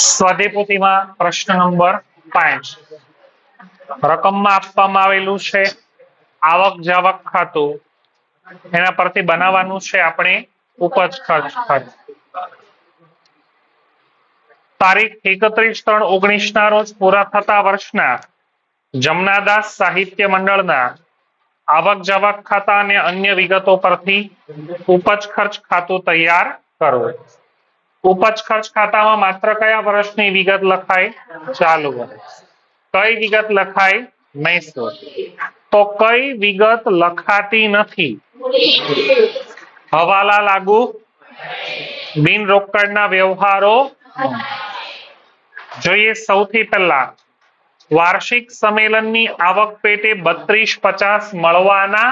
સ્વાધ્યાયપોથીમાં પ્રશ્ન નંબર પાંચ. રકમમાં આપવામાં આવેલું છે આવક જાવક ખાતું. એના પરથી બનાવવાનું છે આપણે ઉપજ ખર્ચ ખાતું. તારીખ એકત્રીસ ત્રણ ઓગણીસ ના રોજ પૂરા થતા વર્ષના જમનાદાસ સાહિત્ય મંડળના આવક જાવક ખાતા અને અન્ય વિગતો પરથી ઉપજ ખર્ચ ખાતું તૈયાર કરવું. ઉપજ ખર્ચ ખાતામાં માત્ર કયા વર્ષની વિગત લખાય? ચાલુ વર્ષ. કઈ વિગત લખાય? મૈસૂર તો કઈ વિગત લખાતી નથી? હવાલા લાગુ બિન રોકડના વ્યવહારો. જોઈએ સૌથી પહેલા. વાર્ષિક સંમેલનની આવક પેટે બત્રીસ પચાસ મળવાના.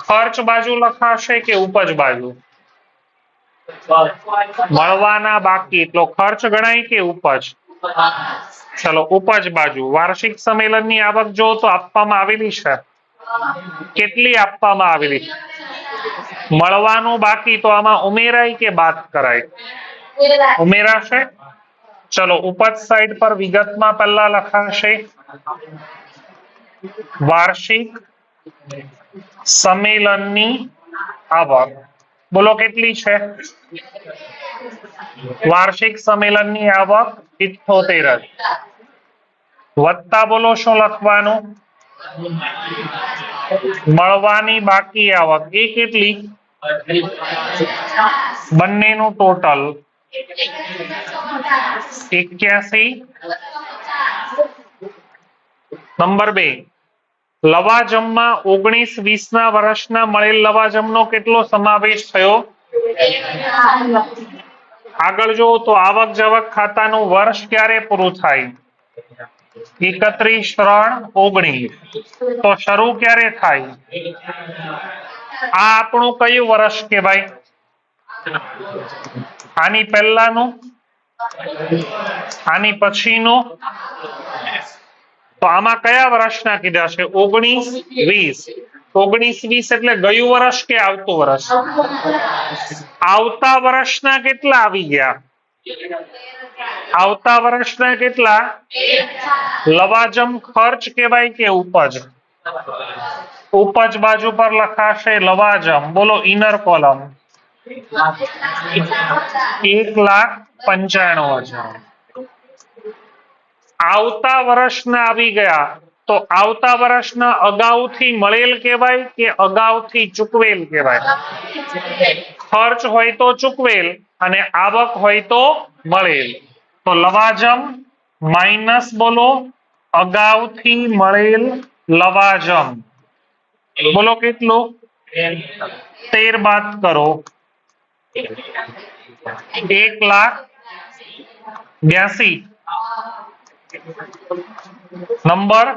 ખર્ચ બાજુ લખાશે કે ઉપજ બાજુ? મળવાના બાકી, એટલો ખર્ચ ગણાય કે ઉપજ? ચલો, ઉપજ બાજુ. વાર્ષિક સંમેલનની આવક જો તો આપવામાં આવેલી છે. કેટલી આપવામાં આવેલી? મળવાનું બાકી તો આમાં ઉમેરાય કે બાદ કરાય? ઉમેરાશે? ચલો, ઉપજ સાઈડ પર વિગતમાં પહેલા લખાશે. વાર્ષિક સંમેલનની આવક. બોલો કેટલી છે? વાર્ષિક સંમેલનની આવક ઇઠોતેર જ વત્તા બોલો શું લખવાનું? મળવાની બાકી આવક એ કેટલી? બંનેનું ટોટલ એક્યાસી. નંબર બે. લવાજમમાં ઓગણીસ વીસ ના વર્ષના મળેલ લવાજમનો કેટલો સમાવેશ થયો? આગળ જો તો આવક જાવક ખાતાનું વર્ષ ક્યારે પૂરું થાય? એકત્રીસ ત્રણ ઓગણીસ. તો શરૂ ક્યારે થાય? આ આપણું કયું વર્ષ કહેવાય? આની પહેલાનું? આની પછીનું? તો આમાં કયા વર્ષના કીધા છે ઓગણીસ, વીસ. ઓગણીસ, વીસ એટલે ગયું વર્ષ કે આવતું વર્ષ? આવતા વર્ષના કેટલા આવી ગયા? આવતા વર્ષના કેટલા? લવાજમ ખર્ચ કહેવાય કે ઉપજ? ઉપજ બાજુ પર લખાશે લવાજમ. બોલો ઇનર કોલમ એક લાખ પંચાણું હજાર. આવતા વર્ષના આવી ગયા. તો આવતા વર્ષના અગાઉથી મળેલ કહેવાય કે અગાઉથી ચૂકવેલ કહેવાય? ખર્ચ હોય તો ચૂકવેલ અને આવક હોય તો મળેલ. તો લવાજમ માઇનસ બોલો, અગાઉથી મળેલ લવાજમ. બોલો કેટલું? તેર બાદ કરો. એક લાખ બ્યાસી. નંબર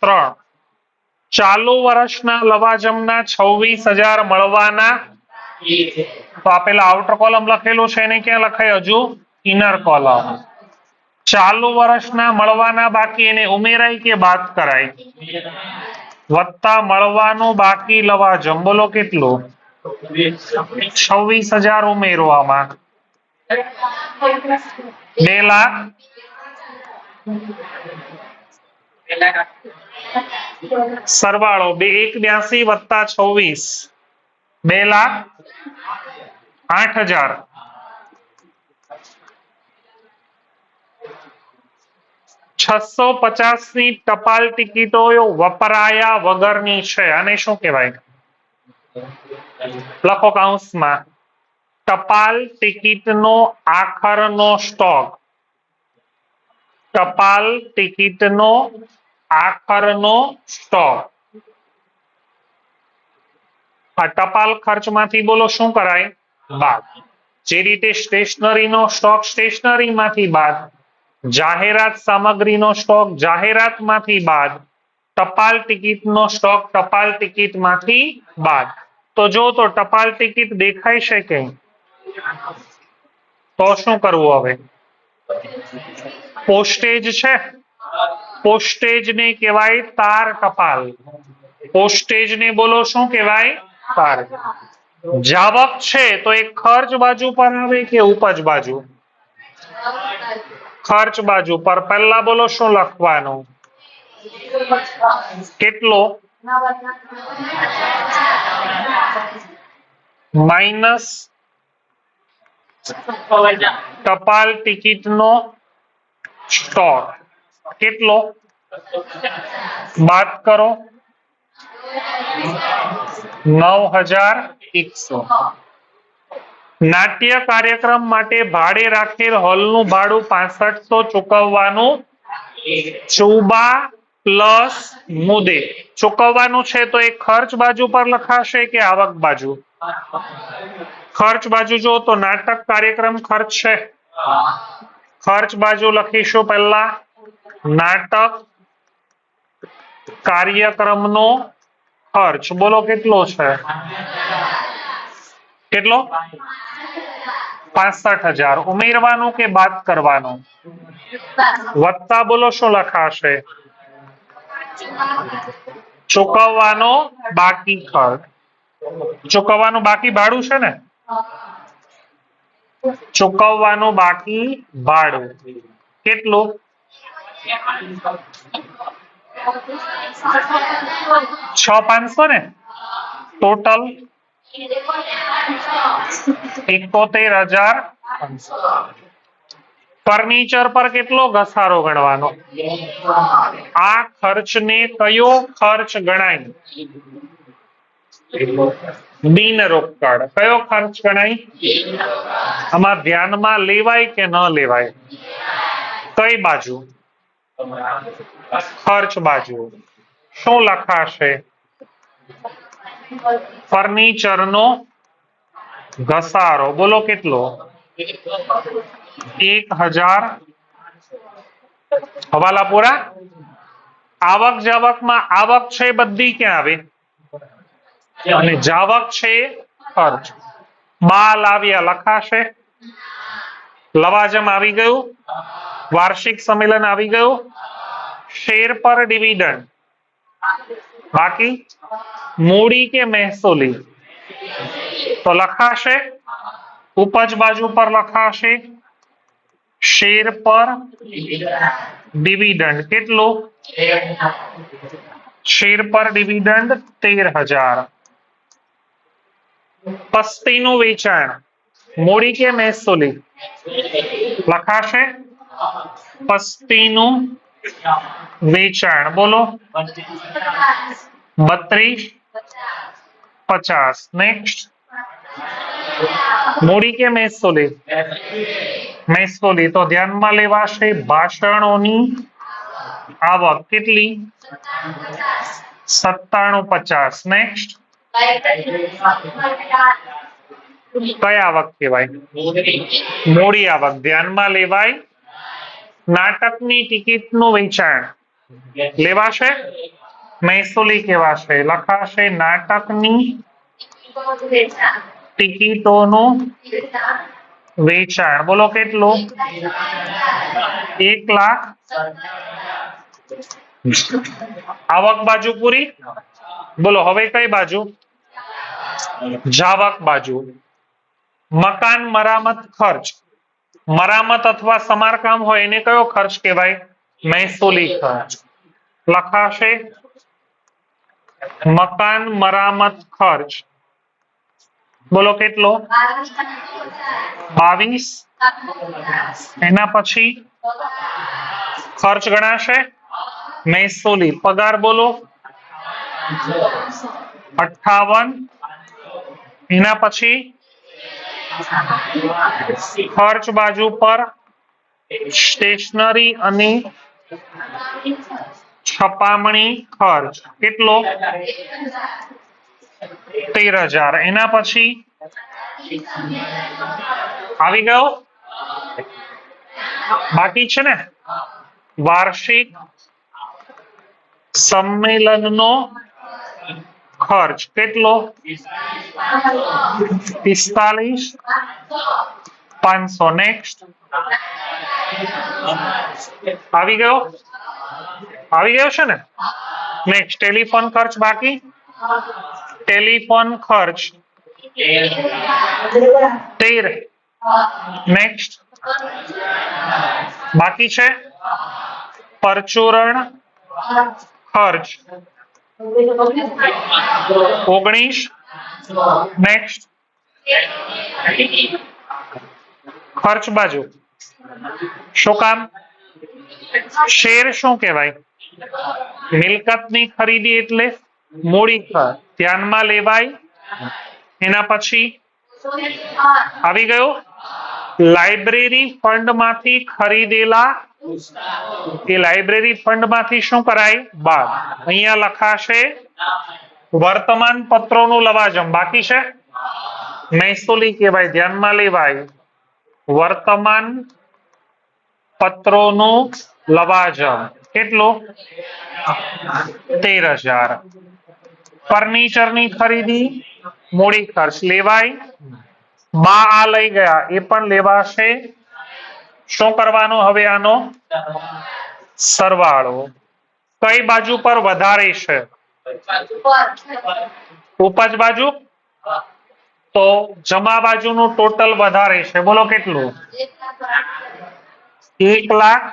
ત્રણ. ચાલુ વર્ષના લવાજમના છવ્વીસ હજાર મળવાના. તો આપેલા આઉટર કોલમ લખેલું છે એને ક્યાં લખાય હજુ? ઇનર કોલમ ચાલુ વર્ષના મળવાના બાકી એને ઉમેરાય કે બાદ કરાય? વત્તા મળવાનું બાકી લવાજમ. બોલો કેટલું? છવ્વીસ હજાર ઉમેરવામાં બે લાખ સરવાળો બે એક બ્યાસી વત્તા છવ્વીસ. બે લાખ આઠ હજાર. છસો પચાસની ટપાલ ટિકિટો વપરાયા વગરની છે. અને શું કહેવાય? લખો કૌંસમાં. ટપાલ ટિકિટનો આખરનો સ્ટોક ટપાલ ટિકિટનો આખરનો સ્ટોક આ ટપાલ ખર્ચમાંથી બોલો શું કરાય? બાદ. જે રીતે સ્ટેશનરીનો સ્ટોક સ્ટેશનરીમાંથી બાદ. જાહેરાત સામગ્રીનો સ્ટોક જાહેરાતમાંથી બાદ. ટપાલ ટિકિટનો સ્ટોક ટપાલ ટિકિટમાંથી બાદ. તો જો તો ટપાલ ટિકિટ દેખાય છે કે? તો શું કરવું હવે? પોસ્ટેજ છે? પોસ્ટેજ ને કહેવાય તાર ટપાલ પોસ્ટેજ ને બોલો શું કહેવાય? તાર. જાવક છે તો એ ખર્ચ બાજુ પર આવે કે ઉપજ બાજુ? ખર્ચ બાજુ પર. પહેલા બોલો શું લખવાનું? કેટલો? માઇનસ ટપાલ ટિકિટનો સ્ટોક કેટલો? બાદ કરો. નવ હજાર એકસો. નાટ્ય કાર્યક્રમ માટે ભાડે રાખેલ હોલનું ભાડું પાસઠસો ચૂકવવાનું. ચુબા પ્લસ મુદે. ચૂકવવાનું છે તો એ ખર્ચ બાજુ પર લખાશે કે આવક બાજુ? ખર્ચ બાજુ જો તો નાટક કાર્યક્રમ ખર્ચ છે. ખર્ચ બાજુ લખીશું પહેલા. નાટક કાર્યક્રમનો ખર્ચ. બોલો કેટલો છે? કેટલો? પાસઠ હજાર. ઉમેરવાનું કે બાદ કરવાનું? વત્તા બોલો શું લખાશે? ચૂકવવાનો બાકી ખર્ચ. ચૂકવવાનું બાકી ભાડું છે ને? ચૂકવવાનું બાકી ભાડું. કેટલું? છ પાંચસો ને? ટોટલ એકોતેર હજાર ફર્નિચર પર કેટલો ઘસારો ગણવાનો? આ ખર્ચને કયો ખર્ચ ગણાય? બિન રોકડ કયો ખર્ચ ગણાય? આમાં ધ્યાનમાં લેવાય કે ન લેવાય? કઈ બાજુ? ખર્ચ બાજુ. શું લખાશે? ફર્નિચર નો ઘસારો. બોલો કેટલો? એક હજાર. હવાલા પૂરા આવક જાવકમાં આવક છે બધી ક્યાં આવે? અને જાવક છે એ ખર્ચ બાલ આવ્યા લખાશે. લવાજમ આવી ગયું. વાર્ષિક સંમેલન આવી ગયું. શેર પર ડિવિડન્ડ. બાકી? મૂડી કે મહેસૂલી? તો લખાશે. ઉપજ બાજુ પર લખાશે. શેર પર ડિવિડન્ડ. કેટલું? શેર પર ડિવિડન્ડ તેર હજાર. પસ્તીનું વેચાણ. મૂડી કે મહેસૂલી લખાશે? પસ્તીનું વેચાણ. બોલો. બત્રીસ. પચાસ. નેક્સ્ટ મૂડી કે મહેસૂલી મહેસૂલી તો ધ્યાનમાં લેવાશે ભાષણોની આવક કેટલી? સત્તાણું પચાસ. નેક્સ્ટ કઈ આવક કહેવાય મૂડી આવક ધ્યાનમાં લેવાય. નાટકની ટિકિટનું વેચાણ. લેવાશે? મહેસૂલી કહેવાશે. લખાશે નાટકની ટિકિટોનું વેચાણ. બોલો કેટલું? એક લાખ. આવક બાજુ પૂરી? બોલો, હવે કઈ બાજુ? જાવક બાજુ. મકાન મરામત ખર્ચ. મરામત અથવા સમારકામ હોય એને કયો ખર્ચ કહેવાય? મહેસૂલી ખર્ચ. લખાશે? મકાન મરામત ખર્ચ. બોલો, કેટલો? બાવીસ. એના પછી? ખર્ચ ગણાશે? મહેસૂલી. પગાર બોલો. અઠાવન એના પછી ખર્ચ બાજુ પર સ્ટેશનરી અને છપામણી ખર્ચ. કેટલો? તેર હજાર. એના પછી આવી ગયો? બાકી છે ને? વાર્ષિક સંમેલનનો ખર્ચ કેટલો? પિસ્તાલીસ. પાંચસો નેક્સ્ટ આવી ગયો? આવી ગયો છે ને? નેક્સ્ટ ટેલિફોન ખર્ચ બાકી? ટેલિફોન ખર્ચ. તેર. નેક્સ્ટ બાકી છે? પરચુરણ ખર્ચ. ઓગણીસ. નેક્સ્ટ ખર્ચ બાજુ. શું કામ? શેર શું કહેવાય? મિલકતની ખરીદી એટલે મૂડી ધ્યાનમાં લેવાય. એના પછી? આવી ગયો? લાઇબ્રેરી ફંડમાંથી ખરીદેલા એ લાઇબ્રેરી ફંડમાંથી શું કરાય? બાદ અહીંયા લખાશે, વર્તમાન પત્રોનું લવાજમ. બાકી છે? મહેસૂલી કહેવાય, ધ્યાનમાં લેવાય. વર્તમાન પત્રોનું લવાજમ. કેટલું? તેર હજાર. ફર્નિચરની ખરીદી, મૂડી ખર્ચ લેવાય. બા આ લઈ ગયા. એ પણ લેવાશે. શું કરવાનો હવે આનો? સરવાળો. કઈ બાજુ પર વધારે છે? ઉપજ બાજુ? તો જમા બાજુનું ટોટલ વધારે છે. બોલો કેટલું? એક લાખ.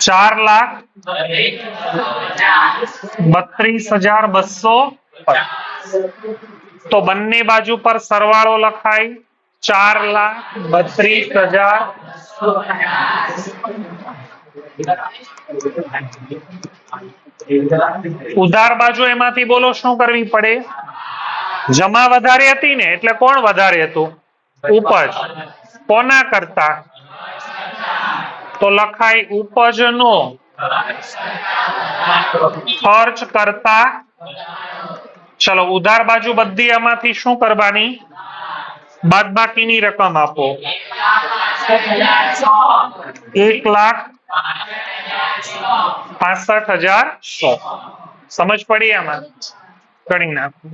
ચાર લાખ બત્રીસ હજાર બસો તો બંને બાજુ પર સરવાળો લખાય. ચાર લાખ બત્રીસ હજાર ઉધાર બાજુ એમાંથી બોલો શું કરવી પડે? જમા વધારે હતી ને, એટલે કોણ વધારે હતું? ઉપજ. કોના કરતા? તો લખાય ઉપજનો ખર્ચ કરતા ચલો ઉધાર બાજુ બધી આમાંથી શું કરવાની? બાદબાકીની રકમ આપો. એક લાખ પાસઠ હજાર સો. સમજ પડી આમાં? ગણી નાખો.